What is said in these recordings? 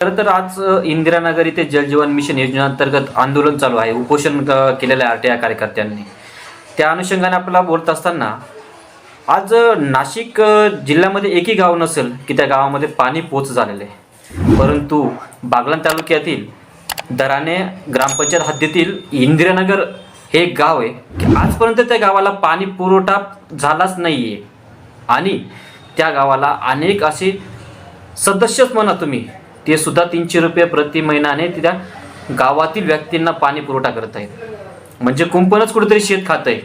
खरं तर आज इंदिरानगर इथे जलजीवन मिशन योजनेअंतर्गत आंदोलन चालू आहे उपोषण केलेलं आहे आर टी आय कार्यकर्त्यांनी. त्या अनुषंगाने आपल्याला बोलत असताना आज नाशिक जिल्ह्यामध्ये एकही गाव नसेल की त्या गावामध्ये पाणी पोच झालेलं आहे. परंतु बागलाण तालुक्यातील दराने ग्रामपंचायत हद्दीतील इंदिरानगर हे एक गाव आहे की आजपर्यंत त्या गावाला पाणी पुरवठा झालाच नाही आहे आणि त्या गावाला अनेक असे सदस्यच म्हणा तुम्ही ते सुद्धा तीनशे रुपये प्रति महिन्याने त्या गावातील व्यक्तींना पाणी पुरवठा करत आहेत. म्हणजे कुंपणच कुठेतरी शेत खात आहे.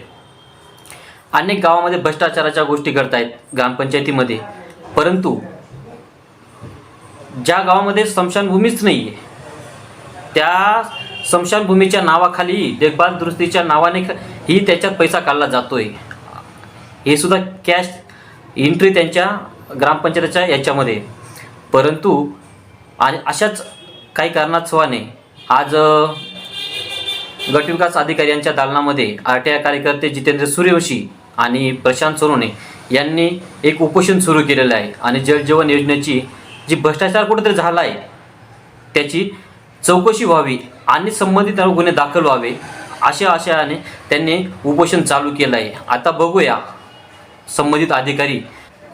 अनेक गावामध्ये भ्रष्टाचाराच्या गोष्टी करतायत ग्रामपंचायतीमध्ये. परंतु ज्या गावामध्ये स्मशानभूमीच नाही आहे त्या स्मशानभूमीच्या नावाखाली देखभाल दुरुस्तीच्या नावाने ही त्याच्यात पैसा काढला जातोय. हे सुद्धा कॅश एंट्री त्यांच्या ग्रामपंचायतीच्या याच्यामध्ये. परंतु आणि अशाच काही कारणास्तवाने आज गटविकास अधिकारी यांच्या दालनामध्ये आर टी आय कार्यकर्ते जितेंद्र सूर्यवंशी आणि प्रशांत सोनोने यांनी एक उपोषण सुरू केलेलं आहे. आणि जलजीवन योजनेची जी भ्रष्टाचार कुठेतरी झाला आहे त्याची चौकशी व्हावी आणि संबंधित गुन्हे दाखल व्हावे अशा आशयाने त्यांनी उपोषण चालू केलं आहे. आता बघूया संबंधित अधिकारी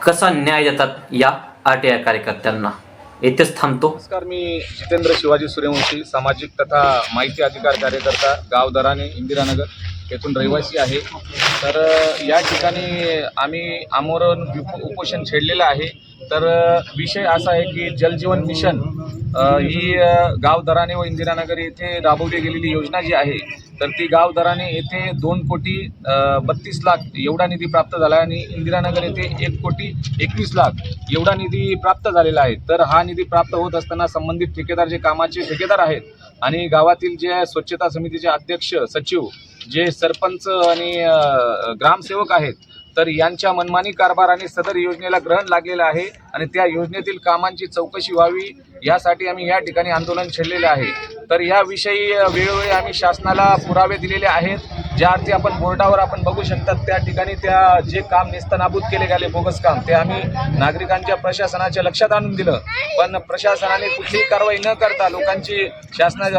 कसा न्याय देतात या आर टी आय कार्यकर्त्यांना. येथेच थांबतो. नमस्कार मी जितेंद्र शिवाजी सूर्यवंशी सामाजिक तथा माहिती अधिकार कार्यकर्ता गाव दराने इंदिरानगर येथून रहिवासी आहे. तर या ठिकाणी आम्ही आमरण उपोषण छेडलेलं आहे. तर विषय असा आहे की जलजीवन मिशन ही गाव दराने व इंदिरानगर येथे राबवली गेलेली योजना जी आहे तर ती गाव दराने येथे दोन कोटी बत्तीस लाख एवढा निधी प्राप्त झाला आहे आणि इंदिरानगर येथे एक कोटी एकवीस लाख एवढा निधी प्राप्त झालेला आहे. तर हा निधी प्राप्त होत असताना संबंधित ठेकेदार जे कामाचे ठेकेदार आहेत आणि गावातील जे स्वच्छता समितीचे अध्यक्ष सचिव जे सरपंच आणि ग्रामसेवक आहेत तर यांच्या मनमानी कारभाराने सदर योजनेला ग्रहण लागलेलं आहे आणि त्या योजनेतील कामांची चौकशी व्हावी यासाठी आम्ही या ठिकाणी आंदोलन छेडलेले आहे. तर याविषयी वेळोवेळी आम्ही शासनाला पुरावे दिलेले आहेत. ज्या अर्थी आपण बोर्डावर आपण बघू शकतात त्या ठिकाणी त्या जे काम निस्तनाबूत केले गेले बोगस काम ते आम्ही नागरिकांच्या प्रशासनाच्या लक्षात आणून दिलं. पण प्रशासनाने कुठलीही कारवाई न करता लोकांची शासना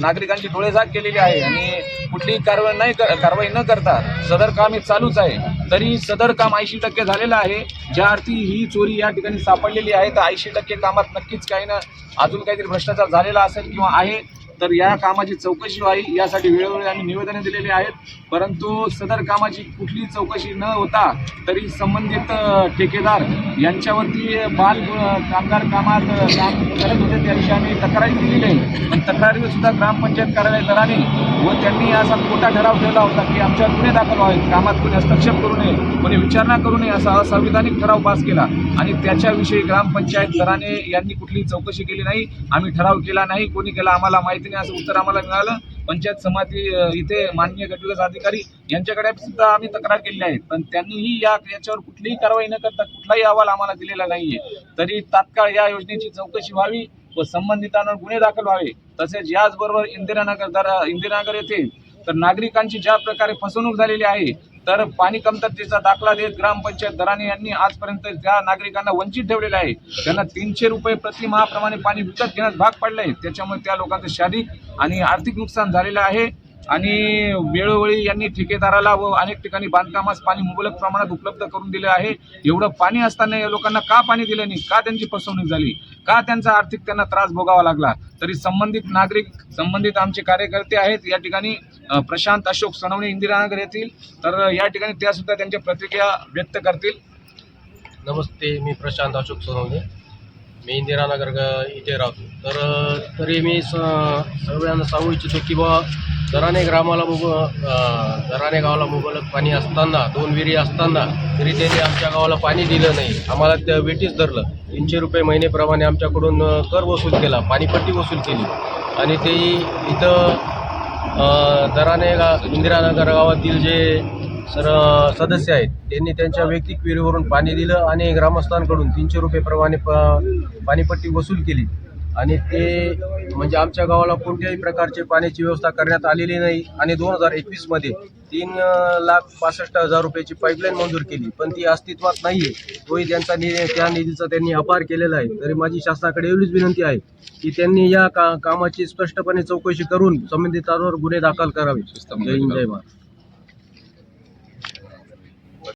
नागरिकांची डोळेझाक केलेली आहे आणि कुठलीही कारवाई नाही कर- कारवाई न करता सदर काम हे चालूच आहे. तरी सदर काम ऐंशी टक्के झालेलं आहे. ज्या अर्थी ही चोरी या ठिकाणी सापडलेली आहे तर ऐंशी टक्के कामात नक्कीच काही ना अजून काहीतरी भ्रष्टाचार झालेला असेल किंवा आहे. तर या कामाची चौकशी व्हावी यासाठी वेळोवेळी आम्ही निवेदने दिलेली आहेत. परंतु सदर कामाची कुठली चौकशी न होता तरी संबंधित ठेकेदार यांच्यावरती बाल कामगार कामात काम करत होते. त्या दिवशी आम्ही तक्रारी दिलेली आहे. पण तक्रारीवर सुद्धा ग्रामपंचायत कार्यालय दराने व त्यांनी असा खोटा ठराव ठेवला होता की आमच्यावर गुन्हे दाखल व्हावेत. कामात कोणी हस्तक्षेप करू नये कोणी विचारणा करू नये असा असंविधानिक ठराव पास केला. आणि त्याच्याविषयी ग्रामपंचायत दराने यांनी कुठलीही चौकशी केली नाही. आम्ही ठराव केला नाही. कोणी केला आम्हाला माहिती नाही असं उत्तर आम्हाला मिळालं. पंचायत समिती इथे माननीय गटविकास अधिकारी यांच्याकडे सुद्धा आम्ही तक्रार केली आहे. पण त्यांनीही या याच्यावर कुठलीही कारवाई न करता कुठलाही अहवाल आम्हाला दिलेला नाहीये. तरी तात्काळ या योजनेची चौकशी व्हावी व संबंधितांवर गुन्हे दाखल व्हावे. तसेच याचबरोबर इंदिरानगर दर इंदिरानगर येथे तर नागरिकांची ज्या प्रकारे फसवणूक झालेली आहे तर पाणी कमतरतेचा दाखला देत ग्रामपंचायत दराने यांनी आजपर्यंत ज्या नागरिकांना वंचित ठेवलेले आहे त्यांना तीनशे रुपये प्रति महाप्रमाणे पाणी विकत घेण्यास भाग पडले आहे त्याच्यामुळे त्या लोकांचं शारीरिक आणि आर्थिक नुकसान झालेलं आहे. आणि वेळोवेळी यांनी ठेकेदाराला व अनेक ठिकाणी बांधकामास पाणी मुबलक प्रमाणात उपलब्ध करून दिले आहे. एवढं पाणी असताना या लोकांना का पाणी दिलं नाही? का त्यांची फसवणूक झाली? का त्यांचा आर्थिक त्यांना त्रास भोगावा लागला? तरी संबंधित नागरिक संबंधित आमचे कार्यकर्ते आहेत. या ठिकाणी प्रशांत अशोक सोनवणे इंदिरानगर येथील. तर या ठिकाणी त्या सुद्धा त्यांच्या प्रतिक्रिया व्यक्त करतील. नमस्ते मी प्रशांत अशोक सोनवणे मी इंदिरानगर इथे राहतो. तर तरी मी स सर्वांना सांगू इच्छितो की बा दराने ग्रामाला मुब दराने गावाला मुबलक पाणी असताना दोन विहिरी असताना तरी त्यांनी आमच्या गावाला पाणी दिलं नाही. आम्हाला त्या वेटीच धरलं. तीनशे रुपये महिनेप्रमाणे आमच्याकडून कर वसूल केला पाणीपट्टी वसूल केली. आणि ते इथं दराने गा इंदिरानगर गावातील जे सर सदस्य आहेत त्यांनी त्यांच्या वैयक्तिक विहिरीवरून पाणी दिलं आणि ग्रामस्थांकडून तीनशे रुपयेप्रमाणे प पाणीपट्टी वसूल केली. आणि ते म्हणजे आमच्या गावाला कोणत्याही प्रकारची पाण्याची व्यवस्था करण्यात आलेली नाही. आणि दोन हजार एकवीसमध्ये तीन लाख पासष्ट हजार रुपयाची पाईपलाईन मंजूर केली. पण ती अस्तित्वात नाही आहे तोही त्यांचा निधी त्या निधीचा त्यांनी अपार केलेला आहे. तरी माझी शासनाकडे एवढीच विनंती आहे की त्यांनी या का कामाची स्पष्टपणे चौकशी करून संबंधितांवर गुन्हे दाखल करावे. जय हिंद जय महाराज